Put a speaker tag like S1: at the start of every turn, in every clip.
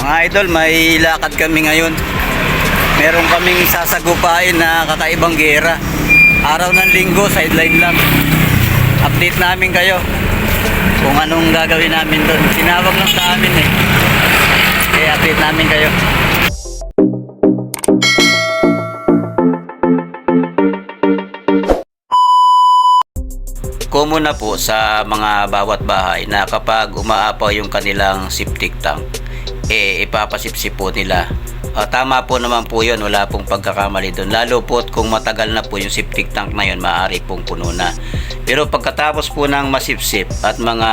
S1: Mga idol, may lakad kami ngayon. Meron kaming sasagupain na kakaibang gera. Araw ng linggo, sideline lang. Update namin kayo kung anong gagawin namin doon. Tinawag lang sa amin eh. Kaya update namin kayo. Common na po sa mga bawat bahay na kapag umaapaw yung kanilang septic tank, eh ipapasipsip po nila. Ah, tama po naman po yun, wala pong pagkakamali doon. Lalo po kung matagal na po yung septic tank na yun, maaari pong puno na. Pero pagkatapos po ng masipsip at mga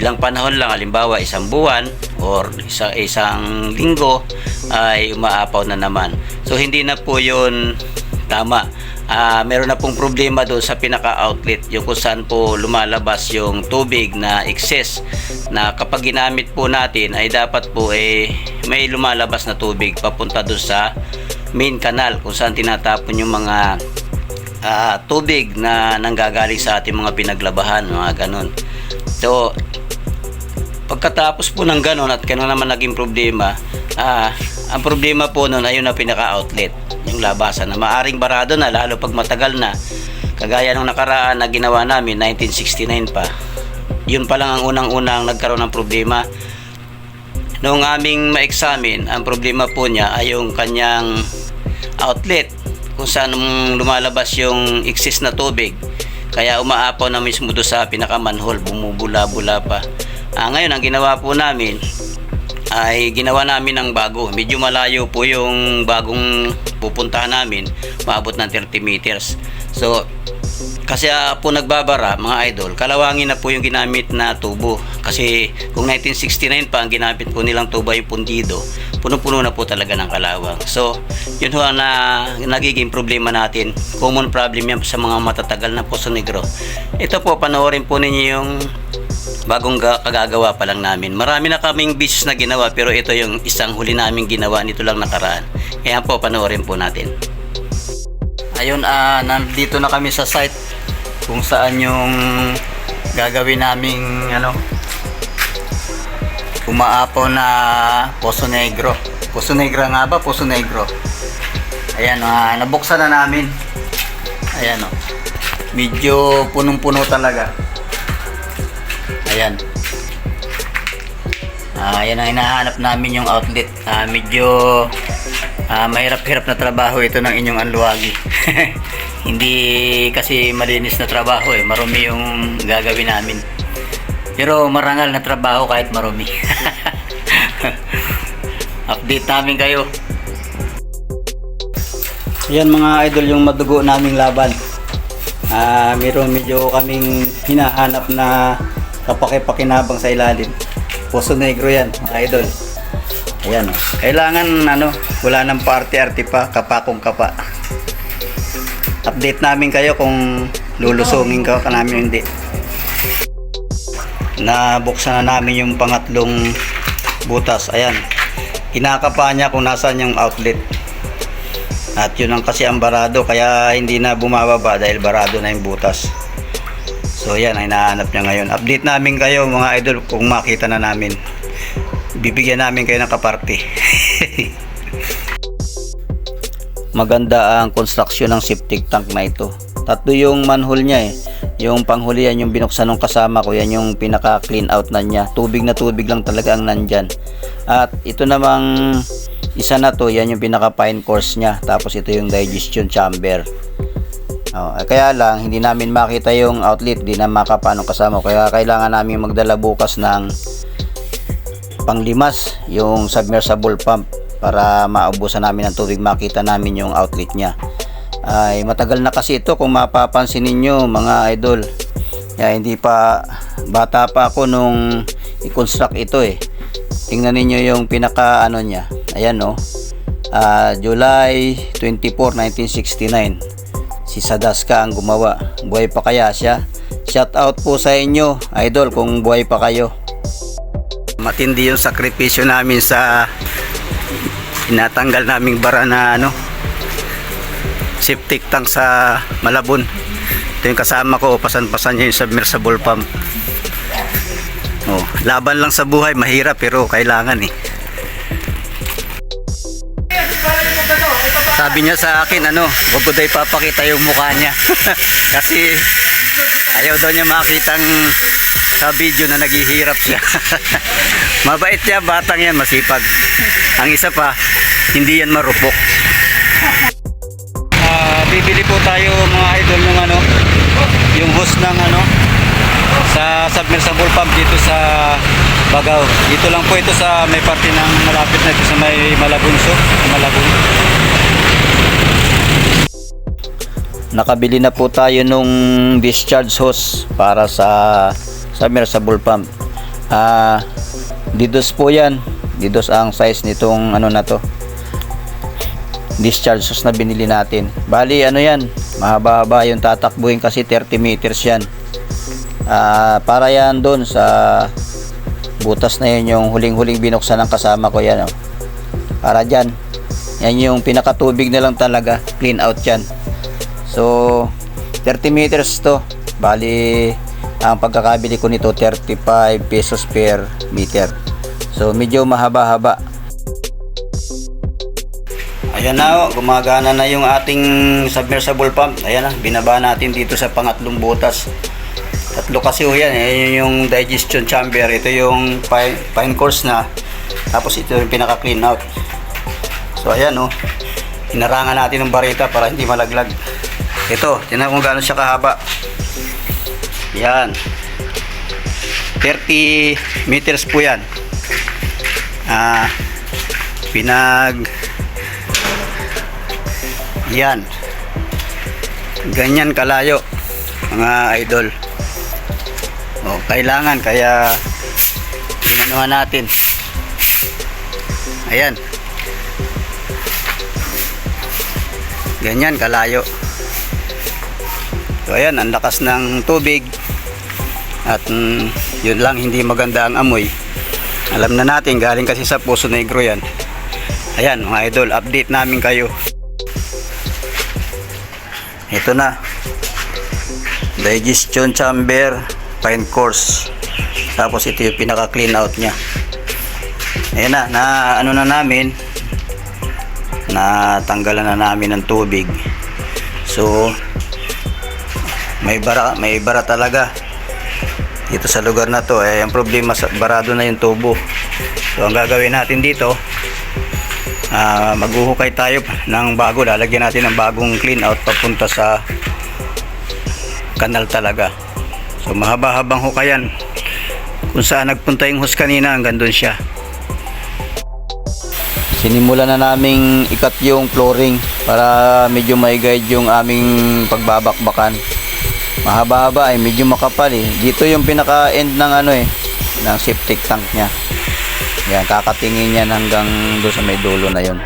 S1: ilang panahon lang, halimbawa isang buwan or isa, isang linggo, ay umaapaw na naman. So hindi na po yun tama. Ah, meron na pong problema doon sa pinaka-outlet, yung kung saan po lumalabas yung tubig na excess na kapag ginamit po natin ay dapat po eh may lumalabas na tubig papunta doon sa main canal kung saan tinatapon yung mga ah, tubig na nanggagaling sa ating mga pinaglabahan, mga ganun. So, pagkatapos po ng ganun at kano naman naging problema, ah, ang problema po noon ay yung na pinaka-outlet, yung labasan na maaring barado na lalo pag matagal na. Kagaya nung nakaraan na ginawa namin 1969 pa. Yun pa lang ang unang-unang nagkaroon ng problema. Noong aming ma-examine, ang problema po niya ay yung kanyang outlet kung saan lumalabas yung excess na tubig. Kaya umaapaw na mismo doon sa pinaka-manhole, bumubula-bula pa. Ah, ngayon, ang ginawa po namin, ay ginawa namin ng bago. Medyo malayo po yung bagong pupuntahan namin, maabot ng 30 meters. So, kasi ah, po nagbabara, mga idol, kalawangin na po yung ginamit na tubo. Kasi kung 1969 pa ang ginamit po nilang tubo yung pundido, puno-puno na po talaga ng kalawang. So, yun ho ang na, nagiging problema natin. Common problem yan sa mga matatagal na Poso Negro. Ito po, panoorin po ninyo yung bagong ga- kagagawa pa lang namin. Marami na kaming business na ginawa pero ito yung isang huli naming ginawa nito lang nakaraan. Kaya po panoorin po natin. Ayun, ah nandito na kami sa site kung saan yung gagawin naming ano umaapaw na Poso Negro. Poso Negro nga ba? Poso Negro. Ayan, ah, nabuksan na namin. Ayan oh. Medyo punong-puno talaga. Ayan. Ah, yan ang hinahanap namin yung outlet. Ah, medyo ah, mahirap-hirap na trabaho ito ng inyong anluwagi. Hindi kasi malinis na trabaho eh. Marumi yung gagawin namin. Pero marangal na trabaho kahit marumi. Update namin kayo. Yan mga idol yung madugo naming laban. Ah, meron medyo kaming hinahanap na kapaki-pakinabang sa ilalim. Puso negro yan, mga idol. Ayan oh. Kailangan ano, wala nang party-arty pa, kapakong kapa. Update namin kayo kung lulusungin ka ka namin hindi. Nabuksan na namin yung pangatlong butas. Ayan. Kinakapa niya kung nasaan yung outlet. At yun ang kasi ang barado kaya hindi na bumababa dahil barado na yung butas. So yan ay nahanap niya ngayon. Update namin kayo mga idol kung makita na namin. Bibigyan namin kayo ng kaparte. Maganda ang construction ng septic tank na ito. Tatlo yung manhole niya eh. Yung panghuli yan yung binuksan ng kasama ko. Yan yung pinaka clean out na niya. Tubig na tubig lang talaga ang nandyan. At ito namang isa na to, yan yung pinaka fine course niya. Tapos ito yung digestion chamber. Oh, eh, kaya lang hindi namin makita yung outlet, di na makapano kasama. Kaya kailangan namin magdala bukas ng panglimas, yung submersible pump para maubusan namin ng tubig, makita namin yung outlet niya. Ay matagal na kasi ito kung mapapansin ninyo mga idol. Kaya hindi pa bata pa ako nung i-construct ito eh. Tingnan ninyo yung pinaka ano niya. Ayan no. Ah, July 24, 1969 si Sadaska ang gumawa. Buhay pa kaya siya? Shout out po sa inyo, idol, kung buhay pa kayo. Matindi yung sakripisyo namin sa inatanggal naming bara na ano septic tank sa Malabon. Ito yung kasama ko, pasan-pasan niya yung submersible pump. Oh, laban lang sa buhay, mahirap pero kailangan eh. Sabi niya sa akin, ano, wag ko daw yung mukha niya. Kasi ayaw daw niya makitang sa video na naghihirap siya. Mabait niya, batang yan, masipag. Ang isa pa, hindi yan marupok. Bibili po tayo mga idol ng ano, yung hose ng ano, sa submersible pump dito sa Bagao. Dito lang po ito sa may parte ng malapit na ito sa may Malabunso, Malabun. Nakabili na po tayo nung discharge hose para sa submersible pump. Ah, didos po 'yan. Didos ang size nitong ano na to. Discharge hose na binili natin. Bali ano 'yan? Mahaba-haba yung tatakbuhin kasi 30 meters 'yan. Ah, para 'yan doon sa butas na 'yun yung huling-huling binuksan ng kasama ko 'yan. Oh. Para diyan. Yan yung pinakatubig na lang talaga. Clean out 'yan. So, 30 meters to. Bali, ang pagkakabili ko nito 35 pesos per meter. So, medyo mahaba-haba. Ayan na, oh, gumagana na yung ating submersible pump. Ayan na, binaba natin dito sa pangatlong butas. Tatlo kasi ho yan, eh, yun yung digestion chamber. Ito yung fine, fine course na. Tapos ito yung pinaka clean out. So ayan oh, inarangan natin ng barita para hindi malaglag. Ito, tingnan kung gaano siya kahaba. Yan. 30 meters po yan. Ah, pinag yan. Ganyan kalayo mga idol. O, kailangan kaya inanuhan natin. Ayan. Ganyan kalayo. So ayan, ang lakas ng tubig. At mm, yun lang, hindi maganda ang amoy. Alam na natin, galing kasi sa Puso Negro yan. Ayan, mga idol, update namin kayo. Ito na. Digestion chamber, fine course. Tapos ito yung pinaka clean out niya. Ayan na, na ano na namin, natanggalan na namin ng tubig. So, may bara, may bara talaga. Dito sa lugar na to, eh, ang problema barado na yung tubo. So, ang gagawin natin dito, ah maghuhukay tayo ng bago. Lalagyan natin ng bagong clean out papunta sa kanal talaga. So, mahaba-habang hukayan. Kung saan nagpunta yung hose kanina, hanggang doon siya. Sinimula na naming ikat yung flooring para medyo may guide yung aming pagbabakbakan. Mahaba-haba ay medyo makapal eh. Dito yung pinaka end ng ano eh ng septic tank niya. Yan, kakatingin yan hanggang doon sa may dulo na yon.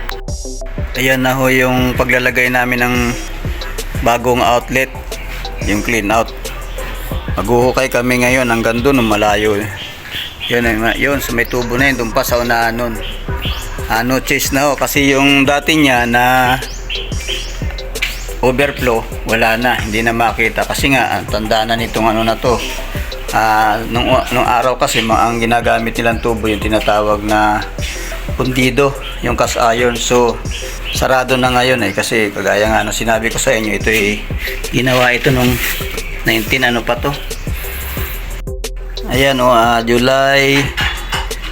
S1: Ayan na ho yung paglalagay namin ng bagong outlet, yung clean out. Maghuhukay kami ngayon hanggang doon, malayo. Yun, yun, sa may tubo na yun, doon pa sa unahan nun ano chase na ho kasi yung dati niya na overflow wala na hindi na makita kasi nga ang tanda na nitong ano na to Ah, nung, nung araw kasi ma- ang ginagamit nilang tubo yung tinatawag na pundido yung cast iron so sarado na ngayon eh kasi kagaya nga ng sinabi ko sa inyo ito eh ginawa ito nung 19 ano pa to ayan o July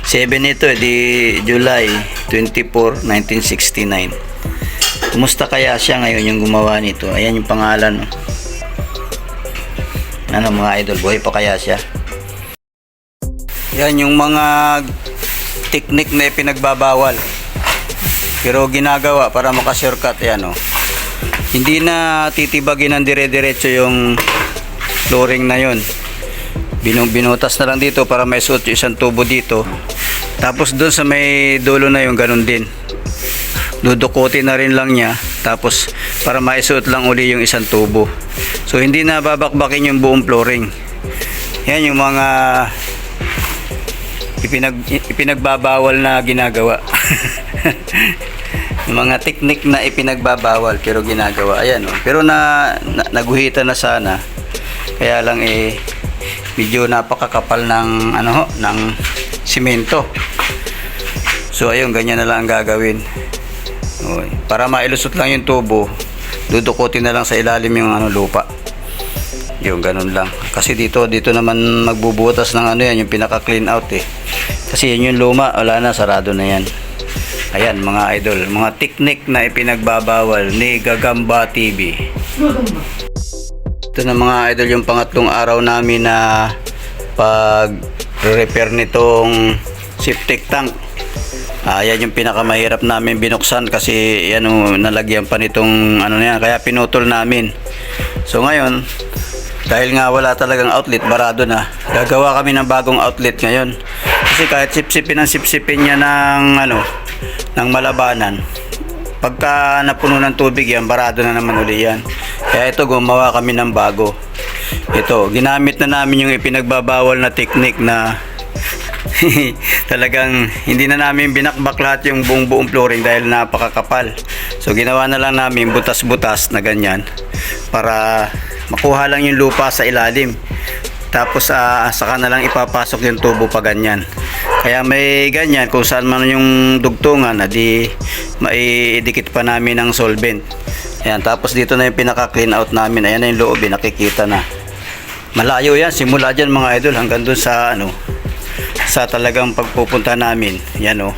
S1: 7 ito eh, di July 24, 1969. Kumusta kaya siya ngayon yung gumawa nito? Ayan yung pangalan. oh. Ano mga idol, buhay pa kaya siya? Yan yung mga technique na pinagbabawal. Pero ginagawa para makashortcut yan oh. Hindi na titibagin ng dire-diretso yung flooring na yon. Binung binutas na lang dito para may suot yung isang tubo dito. Tapos doon sa may dulo na yung ganun din. Dudukutin na rin lang niya. Tapos para maisuot lang uli yung isang tubo. So hindi na babakbakin yung buong flooring. Yan yung mga ipinag, ipinagbabawal na ginagawa. mga technique na ipinagbabawal pero ginagawa. Ayan oh. Pero na, na naguhitan na sana. Kaya lang eh medyo napakakapal ng ano ho, ng simento. So ayun, ganyan na lang ang gagawin. Okay. Para mailusot lang yung tubo, dudukutin na lang sa ilalim yung ano lupa. Yung ganun lang. Kasi dito, dito naman magbubutas ng ano yan, yung pinaka clean out eh. Kasi yan yung luma, wala na, sarado na yan. Ayan mga idol, mga technique na ipinagbabawal ni Gagamba TV. Ito na mga idol yung pangatlong araw namin na pag repair nitong septic tank. Ah, yan yung pinakamahirap namin binuksan kasi yan oh, nalagyan pa nitong ano na yan, kaya pinutol namin. So ngayon, dahil nga wala talagang outlet, barado na. Gagawa kami ng bagong outlet ngayon. Kasi kahit sipsipin ang sipsipin niya ng ano, ng malabanan, pagka napuno ng tubig yan, barado na naman uli yan. Kaya ito, gumawa kami ng bago. Ito, ginamit na namin yung ipinagbabawal na technique na talagang hindi na namin binakbak lahat yung buong buong flooring dahil napakakapal. So ginawa na lang namin butas-butas na ganyan para makuha lang yung lupa sa ilalim. Tapos ah, saka na lang ipapasok yung tubo pa ganyan. Kaya may ganyan kung saan man yung dugtungan, adi maidikit pa namin ng solvent. Ayan, tapos dito na yung pinaka clean out namin. Ayan na yung loob, eh, nakikita na. Malayo yan, simula dyan mga idol hanggang dun sa ano, sa talagang pagpupunta namin. Yan o.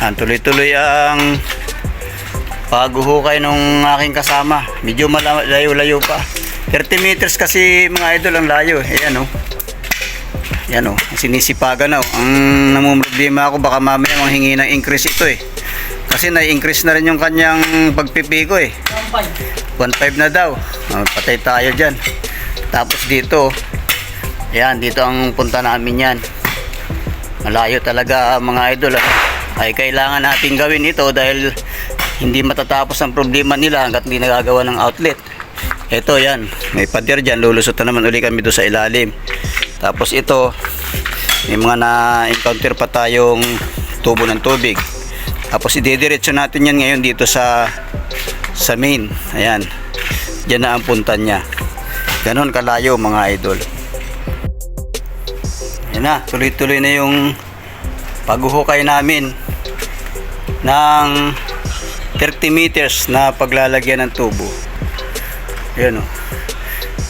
S1: Ang tuloy-tuloy ang paghuhukay nung aking kasama. Medyo malayo-layo pa. 30 meters kasi mga idol ang layo. eh. Ayan o. Yan o. Sinisipagan na o. Ang namumroblema ako baka mamaya manghingi ng increase ito eh. Kasi na-increase na rin yung kanyang pagpipiko eh. 1.5 na daw. Ah, patay tayo dyan. Tapos dito, yan, dito ang punta namin yan. Malayo talaga mga idol. ah. Ay kailangan natin gawin ito dahil hindi matatapos ang problema nila hanggat hindi nagagawa ng outlet. Ito yan, may pader dyan, lulusot na naman uli kami doon sa ilalim. Tapos ito, may mga na-encounter pa tayong tubo ng tubig. Tapos idediretso natin yan ngayon dito sa sa main. Ayan. Diyan na ang punta niya. Ganon kalayo mga idol. Yan na, tuloy-tuloy na yung paghuhukay namin ng 30 meters na paglalagyan ng tubo. Ayan o.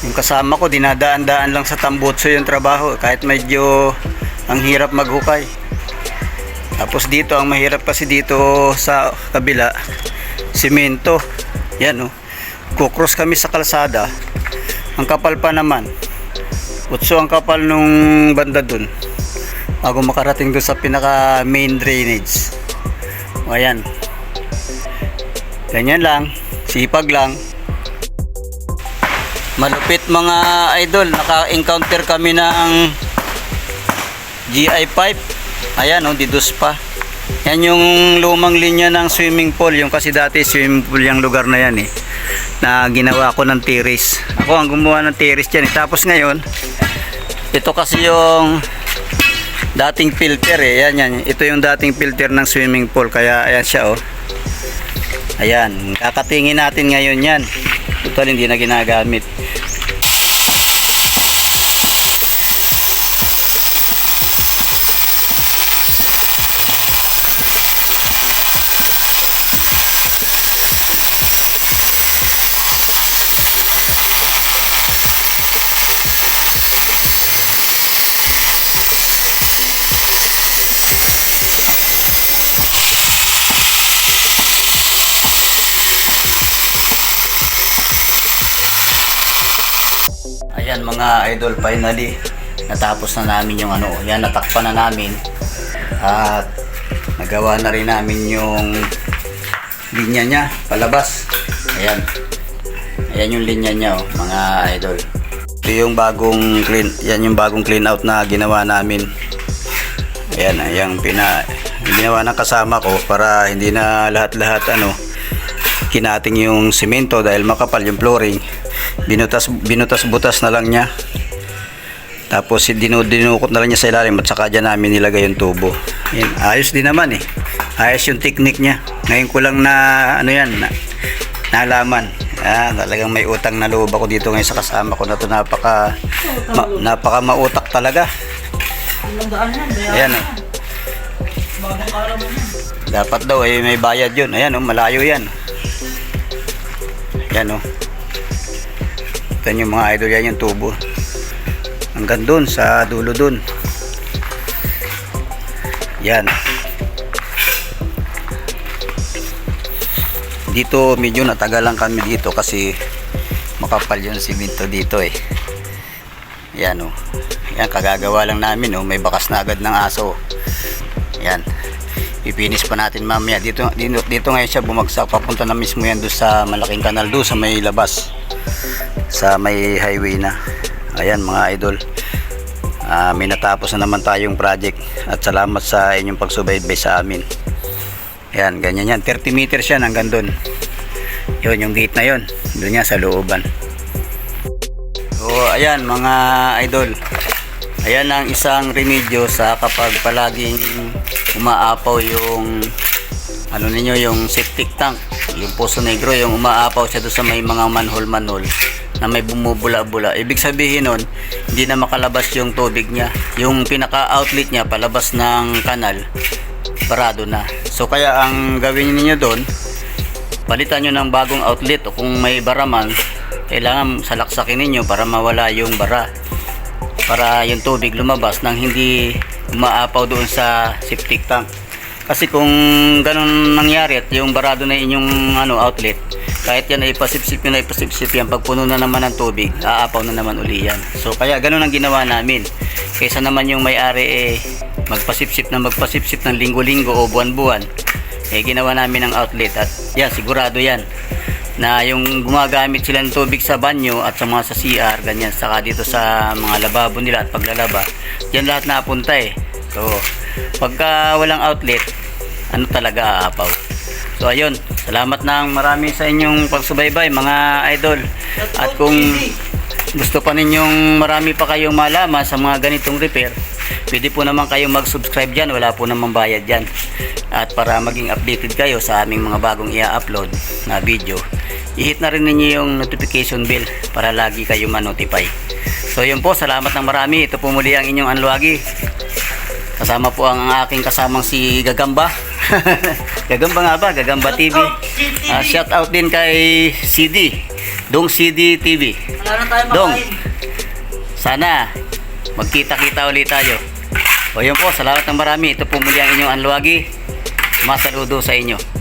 S1: Yung kasama ko, dinadaan-daan lang sa tambutso yung trabaho. Kahit medyo ang hirap maghukay. Tapos dito, ang mahirap kasi dito sa kabila, simento. Yan o. Kukross kami sa kalsada. Ang kapal pa naman. Utso ang kapal nung banda dun. Bago makarating dun sa pinaka main drainage. O ayan. Ganyan lang. Sipag lang. Malupit mga idol. Naka-encounter kami ng GI pipe. Ayan o, didus pa. Yan yung lumang linya ng swimming pool. Yung kasi dati swimming pool yung lugar na yan eh. Na ginawa ko ng terrace. Ako ang gumawa ng terrace dyan eh. Tapos ngayon, ito kasi yung dating filter eh. Yan yan. Ito yung dating filter ng swimming pool. Kaya ayan siya oh. Ayan. Kakatingin natin ngayon yan. Total hindi na ginagamit. Ayan mga idol, finally natapos na namin yung ano, yan natakpan na namin at nagawa na rin namin yung linya niya palabas. Ayan. Ayan yung linya niya oh, mga idol. Ito yung bagong clean, yan yung bagong clean out na ginawa namin. Ayan, ayan pina ginawa ng kasama ko para hindi na lahat-lahat ano kinating yung simento dahil makapal yung flooring binutas binutas butas na lang niya. Tapos dinu, dinukot na lang niya sa ilalim at saka dyan namin nilagay yung tubo. Yan, ayos din naman eh. Ayos yung technique niya. Ngayon ko lang na ano yan na, nalaman. Ah, talagang may utang na loob ako dito ngayon sa kasama ko na to. Napaka ma, napaka mautak talaga. Ayan eh Dapat daw ay may bayad yun. Ayan oh, malayo yan. Yan oh. Ito yung mga idol yan yung tubo. Hanggang dun sa dulo dun. Yan. Dito medyo natagalan kami dito kasi makapal yung simento dito eh. Yan oh. Yan kagagawa lang namin oh. May bakas na agad ng aso. Yan. Ipinis pa natin mamaya. Dito, dito, dito ngayon siya bumagsak. Papunta na mismo yan doon sa malaking kanal doon sa may labas. Sa may highway na. Ayan mga idol. Ah, may natapos na naman tayong project. At salamat sa inyong pagsubaybay sa amin. Ayan, ganyan yan. 30 meters yan hanggang doon. Yun, yung gate na yun. Doon yan sa looban. So, ayan mga idol. Ayan ang isang remedyo sa kapag palaging umaapaw yung ano ninyo yung septic tank yung poso negro yung umaapaw siya doon sa may mga manhole manhole na may bumubula-bula. Ibig sabihin nun hindi na makalabas yung tubig niya. Yung pinaka outlet niya palabas ng kanal parado na. So kaya ang gawin niyo doon palitan nyo ng bagong outlet. O kung may bara man kailangan salaksakin ninyo para mawala yung bara. Para yung tubig lumabas nang hindi umaapaw doon sa septic tank. Kasi kung ganun nangyari at yung barado na inyong ano, outlet kahit yan ay pasipsip yun ay pasipsip yan pag puno na naman ng tubig aapaw na naman uli yan so kaya ganun ang ginawa namin kaysa naman yung may-ari eh magpasipsip na magpasipsip ng linggo-linggo o buwan-buwan eh ginawa namin ng outlet at yan sigurado yan na yung gumagamit sila ng tubig sa banyo at sa mga sa CR, ganyan, saka dito sa mga lababo nila at paglalaba, yan lahat napunta eh. So, pagka walang outlet, ano talaga aapaw. So, ayun, salamat ng marami sa inyong pagsubaybay, mga idol. At kung gusto pa ninyong marami pa kayong malaman sa mga ganitong repair, pwede po naman kayong mag-subscribe dyan, wala po namang bayad dyan. At para maging updated kayo sa aming mga bagong i-upload na video, i-hit na rin ninyo yung notification bell para lagi kayo ma-notify. So yun po, salamat ng marami. Ito po muli ang inyong Anluagi. Kasama po ang aking kasamang si Gagamba. Gagamba nga ba? Gagamba TV. Ah, shout out din kay CD. Dong CD TV. Dong, sana magkita-kita ulit tayo. O yun po, salamat ng marami. Ito po muli ang inyong Anluagi. Masaludo sa inyo.